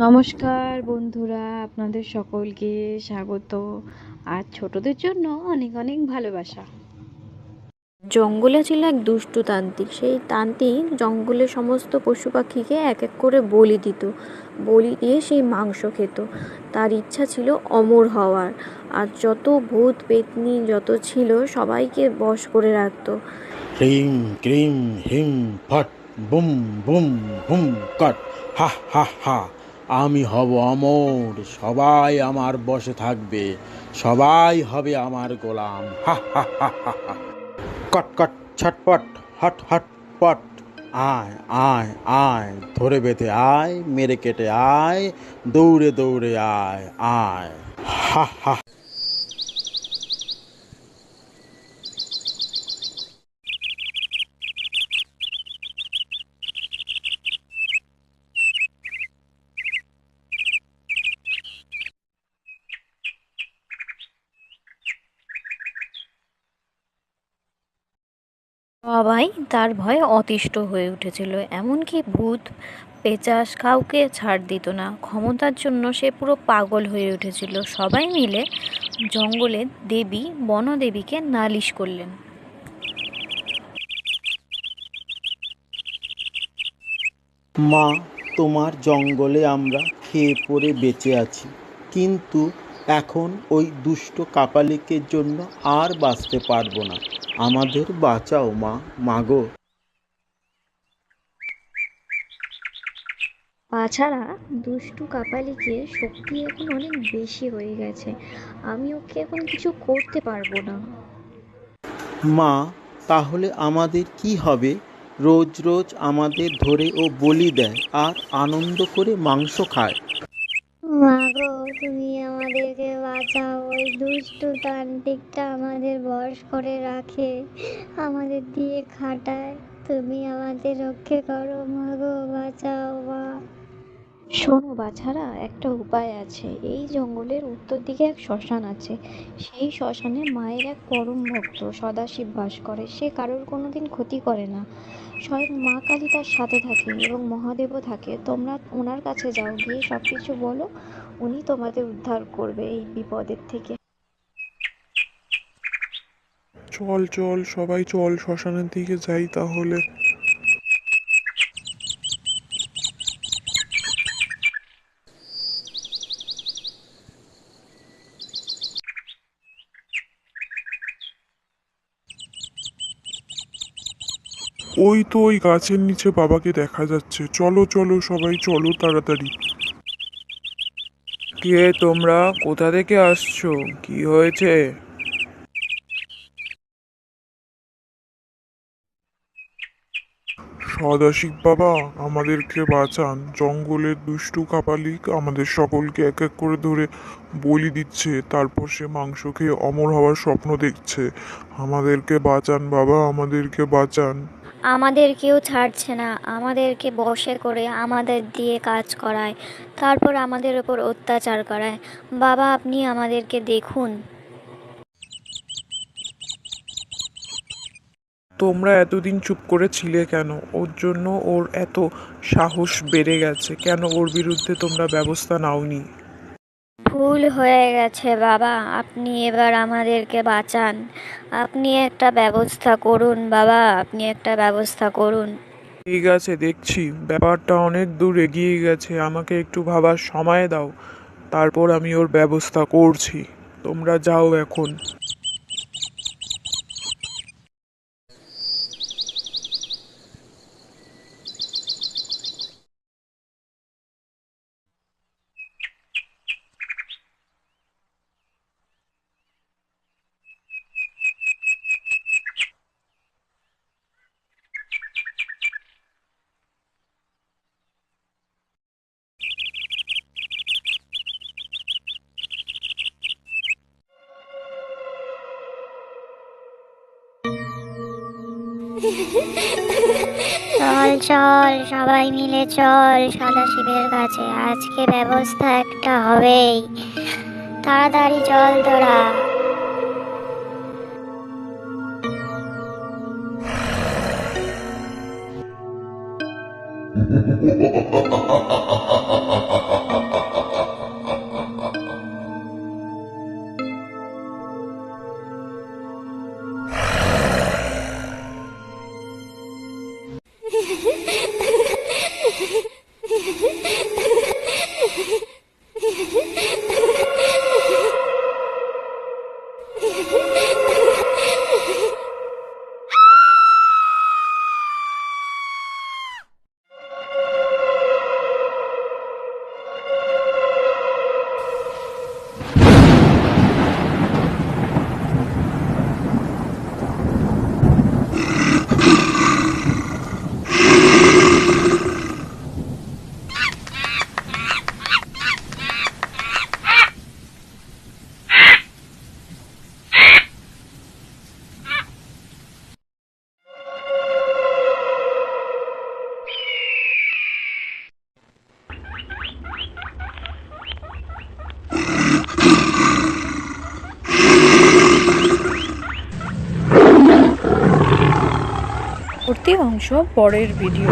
নমস্কার বন্ধুরা আপনাদের সকলকে স্বাগত আর ছোটদের জন্য অনেক অনেক ভালোবাসা। জঙ্গলে ছিল এক দুষ্টু তান্ত্রিক। সেই তান্ত্রিক জঙ্গলের সমস্ত পশু পাখিকে এক এক করে বলি দিত। বলি দিয়ে সেই মাংস খেত। তার ইচ্ছা ছিল অমর হওয়ার। আর যত ভূত পেতনি যত ছিল সবাইকে বশ করে রাখত। ক্রিম ক্রিম হিম ফট বুম বুম বুম কট হা হা হা। আমি হব অমর, সবাই আমার বসে থাকবে, সবাই হবে আমার গোলাম। হা হা হা হা হা। কট কট, ছটপট, হট হট পট। আয় আয় আয়, ধরে বেঁধে আয়, মেরে কেটে আয়, দৌড়ে দৌড়ে আয় আয়। হা হা। সবাই তার ভয়ে অতিষ্ঠ হয়ে উঠেছিল। এমনকি ভূত পেচাস কাউকে ছাড় দিত না। ক্ষমতার জন্য সে পুরো পাগল হয়ে উঠেছিল। সবাই মিলে জঙ্গলের দেবী বনদেবীকে নালিশ করলেন। মা, তোমার জঙ্গলে আমরা খেয়ে পড়ে বেঁচে আছি। কিন্তু এখন ওই দুষ্ট কাপালিকের জন্য আর বাঁচতে পারব না। আমাদের বাঁচাও মা মাগো তাছাড়া দুষ্টু কাপালিকে শক্তি এখন অনেক বেশি হয়ে গেছে। আমি ওকে এখন কিছু করতে পারব না। মা তাহলে আমাদের কি হবে? রোজ রোজ আমাদের ধরে ও বলি দেয় আর আনন্দ করে মাংস খায়। মাগো, তুমি আমাদেরকে বাঁচাও। ওই দুষ্টু তান্ত্রিকটা আমাদের বশ করে রাখে, আমাদের দিয়ে খাটায়। তুমি আমাদের রক্ষে করো মাগো, বাঁচাও মা। শোনো বাছারা, একটা উপায় আছে। এই জঙ্গলের উত্তর দিকে এক শ্মশান আছে। সেই শ্মশানে মায়ের এক পরম ভক্ত সদাশিব বাস করে। সে কারোর কোনোদিন ক্ষতি করে না। স্বয়ং মা কালী তার সাথে থাকে এবং মহাদেবও থাকে। তোমরা ওনার কাছে যাও, গিয়ে সব কিছু বলো। উনি তোমাদের উদ্ধার করবে এই বিপদের থেকে। চল চল, সবাই চল, শ্মশানের দিকে যাই তাহলে। ওই তো ওই গাছের নিচে বাবাকে দেখা যাচ্ছে। চলো চলো সবাই চলো তাড়াতাড়ি। কে তোমরা? কোথা থেকে আসছো? কি হয়েছে? সদাশিব বাবা আমাদেরকে বাঁচান। জঙ্গলের দুষ্টু কাপালিক আমাদের সকলকে এক এক করে ধরে বলি দিচ্ছে। তারপর সে মাংস খেয়ে অমর হওয়ার স্বপ্ন দেখছে। আমাদেরকে বাঁচান বাবা আমাদেরকে বাঁচান। আমাদের কেউ ছাড়ছে না, আমাদেরকে বসে করে আমাদের দিয়ে কাজ করায়, তারপর আমাদের ওপর অত্যাচার করায়। বাবা, আপনি আমাদেরকে দেখুন। তোমরা এতদিন চুপ করে ছিলে কেন? ওর জন্য ওর এত সাহস বেড়ে গেছে। কেন ওর বিরুদ্ধে তোমরা ব্যবস্থা নাওনি? ভুল হয়ে গেছে, বাবা। আপনি এবার আমাদেরকে বাঁচান। আপনি একটা ব্যবস্থা করুন, বাবা। আপনি একটা ব্যবস্থা করুন। ঠিক আছে, দেখছি। ব্যাপারটা অনেক দূর এগিয়ে গেছে। আমাকে একটু ভাবার সময় দাও। তারপর আমি ওর ব্যবস্থা করছি। তোমরা যাও এখন। চল চল, সবাই মিলে চল সাদা শিবের কাছে। আজকে ব্যবস্থা একটা হবেই। তাড়াতাড়ি চল তোরা। ha ha ha ha অংশ পরের ভিডিও